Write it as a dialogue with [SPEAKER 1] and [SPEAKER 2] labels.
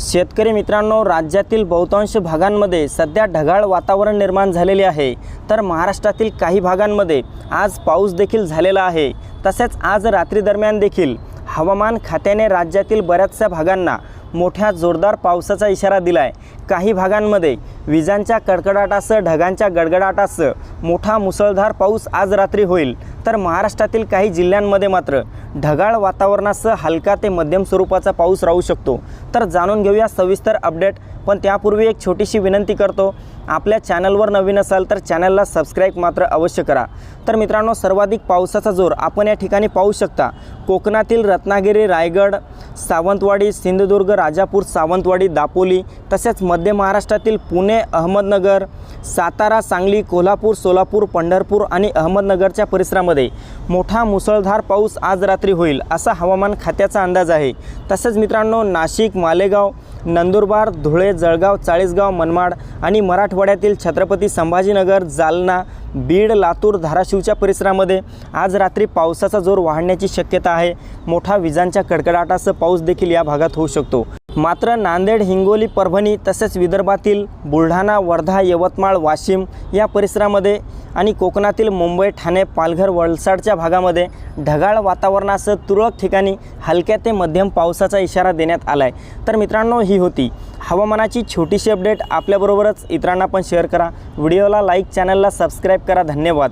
[SPEAKER 1] शेतकरी मित्रांनो राज्यातील बहुतांश भागांमध्ये सध्या ढगाळ वातावरण निर्माण झालेले आहे. तर महाराष्ट्रातील काही भागांमध्ये आज पाऊस देखील झालेला आहे. तसेच आज रात्री दरम्यान देखील हवामान खात्याने राज्यातील बऱ्याचशा भागांना मोठ्या जोरदार पावसाचा इशारा दिला आहे काही भागांमध्ये विजांच्या कडकडाटासह ढगांच्या गडगडाटासह मोठा मुसळधार पाऊस आज रात्री होईल. तर महाराष्ट्रातील काही जिल्ह्यांमध्ये मात्र ढगाळ वातावरणासह हलका ते मध्यम स्वरूपाचा पाऊस राहू शकतो. तर जाणून घेऊया सविस्तर अपडेट पण त्यापूर्वी एक छोटीशी विनंती करतो आपल्या चॅनलवर नवीन असाल तर चॅनलला सबस्क्राईब मात्र अवश्य करा. तर मित्रांनो सर्वाधिक पावसाचा जोर आपण या ठिकाणी पाहू शकता. कोकणातील रत्नागिरी रायगड सावंतवाडी सिंधुदुर्ग राजापूर सावंतवाडी दापोली तसेच मध्य महाराष्ट्रातील पुणे अहमदनगर सातारा सांगली कोल्हापूर सोलापूर पंढरपूर आणि अहमदनगरच्या परिसरामध्ये मोठा मुसळधार पाऊस आज रात्री होईल असा हवामान खात्याचा अंदाज आहे. तसेच मित्रांनो नाशिक मालेगाव नंदुरबार धुळे जळगाव चाळीसगाव मनमाड आणि मराठवाड्यातील छत्रपती संभाजीनगर जालना बीड लातूर धाराशिवच्या परिसरामध्ये आज रात्री पावसाचा जोर वाढण्याची शक्यता आहे. मोठा विजांच्या कडकडाटासह पाऊस देखील या भागात होऊ शकतो. मात्र नांदेड हिंगोली परभणी तसेच विदर्भातील बुलढाणा वर्धा यवतमाळ वाशिम या परिसरामध्ये आणि कोकणातील मुंबई ठाणे पालघर वलसाडच्या भागामध्ये ढगाळ वातावरणासह तुरळक ठिकाणी हलक्या ते मध्यम पावसाचा इशारा देण्यात आला आहे तर मित्रांनो ही होती हवामानाची छोटीशी अपडेट. आपल्याबरोबरच इतरांना पण शेअर करा. व्हिडिओला लाईक चॅनलला सबस्क्राईब करा. धन्यवाद.